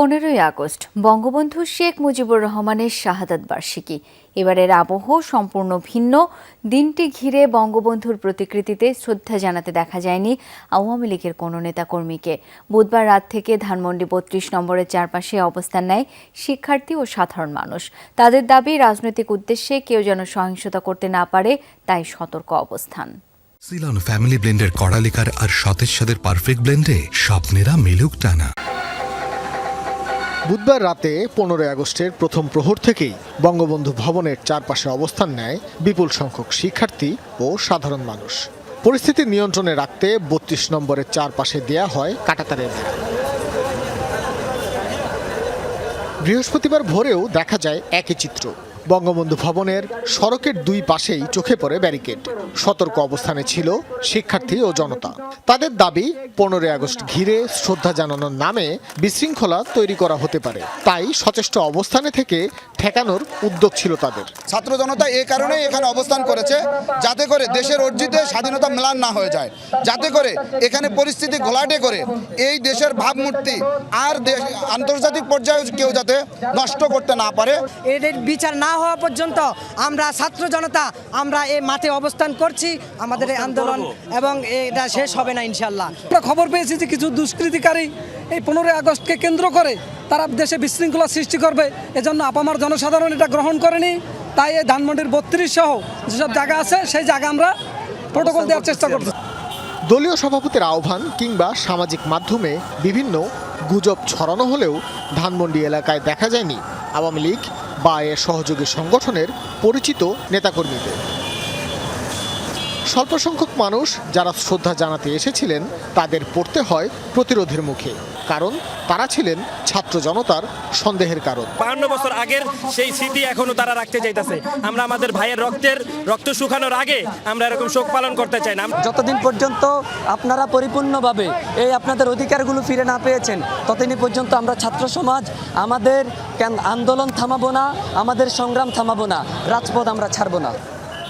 পনেরোই আগস্ট, বঙ্গবন্ধু শেখ মুজিবুর রহমানের শাহাদাত বার্ষিকী। এবারের আবহ সম্পূর্ণ ভিন্ন। দিনটি ঘিরে বঙ্গবন্ধুর প্রতিকৃতিতে শ্রদ্ধা জানাতে দেখা যায়নি আওয়ামী লীগের কোনো নেতাকর্মীকে। বুধবার রাত থেকে ধানমন্ডি বত্রিশ নম্বরের চারপাশে অবস্থান নেয় শিক্ষার্থী ও সাধারণ মানুষ। তাদের দাবি, রাজনৈতিক উদ্দেশ্যে কেউ যেন সহিংসতা করতে না পারে, তাই সতর্ক অবস্থান। সিলন ফ্যামিলি ব্লেন্ডের কড়ালিকার আর সতেজ সাদের পারফেক্ট ব্লেন্ডে স্বপ্নেরা মিলুক টানা। বুধবার রাতে পনেরোই আগস্টের প্রথম প্রহর থেকেই বঙ্গবন্ধু ভবনের চারপাশে অবস্থান নেয় বিপুল সংখ্যক শিক্ষার্থী ও সাধারণ মানুষ পরিস্থিতি নিয়ন্ত্রণে রাখতে বত্রিশ নম্বরের চারপাশে দেয়া হয় কাটাতারের। বৃহস্পতিবার ভোরেও দেখা যায় একই চিত্র বঙ্গবন্ধু ভবনের সড়কের দুই পাশেই চোখে পড়ে ব্যারিকেড। সতর্ক অবস্থানে ছিল শিক্ষার্থী ও জনতা। তাদের দাবি পনেরোই আগস্ট ঘিরে শ্রদ্ধা জানানোর নামে বিশৃঙ্খলা তৈরি করা হতে পারে। তাই সচেষ্ট অবস্থানে থেকে ঠেকানোর উদ্যোগ ছিল তাদের। ছাত্র জনতা এ কারণেই এখানে অবস্থান করেছে যাতে করে দেশের অর্জিত স্বাধীনতা ম্লান না হয়ে যায়। যাতে করে এখানে পরিস্থিতি ঘোলাটে করে এই দেশের ভাবমূর্তি আর দেশ আন্তর্জাতিক পর্যায়ে কেউ যাতে নষ্ট করতে না পারে। এদের বিচার না হওয়া পর্যন্ত আমরা ছাত্র জনতা আমরা এই মাঠে অবস্থান করছি আমাদের এই আন্দোলন এবং এটা শেষ হবে না ইনশাল্লাহ আমরা খবর পেয়েছি যে কিছু দুষ্কৃতিকারী এই পনেরোই আগস্টকে কেন্দ্র করে তারা দেশে বিশৃঙ্খলা সৃষ্টি করবে। এজন্য আপামার জনসাধারণ এটা গ্রহণ করেনি। তাই এই ধানমন্ডির বত্রিশ সহ যেসব জায়গা আছে সেই জায়গা আমরা প্রোটোকল দেওয়ার চেষ্টা করছি। দলীয় সভাপতির আহ্বান কিংবা সামাজিক মাধ্যমে বিভিন্ন গুজব ছড়ানো হলেও ধানমন্ডি এলাকায় দেখা যায়নি। আওয়ামী লীগ বা এর সহযোগী সংগঠনের পরিচিত নেতাকর্মীদের। স্বল্প সংখ্যক মানুষ যারা শ্রদ্ধা জানাতে এসেছিলেন, তাদের পড়তে হয় প্রতিরোধের মুখে। কারণ তারা ছিলেন ছাত্র জনতার সন্দেহের কারণ। বাহান্ন বছর আগের সেই স্মৃতি এখনও তারা রাখতে চাইতেছে। আমরা আমাদের ভাইয়ের রক্তের রক্ত শুকানোর আগে আমরা এরকম শোক পালন করতে চাই না। যতদিন পর্যন্ত আপনারা পরিপূর্ণভাবে এই আপনাদের অধিকারগুলো ফিরে না পেয়েছেন ততদিন পর্যন্ত আমরা ছাত্র সমাজ আমাদের কেন- আন্দোলন থামাবো না আমাদের সংগ্রাম থামাবো না রাজপথ আমরা ছাড়বো না।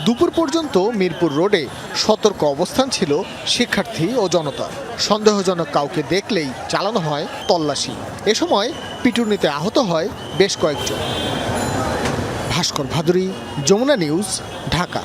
দুপুর পর্যন্ত মিরপুর রোডে সতর্ক অবস্থান ছিল শিক্ষার্থী ও জনতা। সন্দেহজনক কাউকে দেখলেই চালানো হয় তল্লাশি। এ সময় পিটুনিতে আহত হয় বেশ কয়েকজন। ভাস্কর ভাদুরী, যমুনা নিউজ, ঢাকা।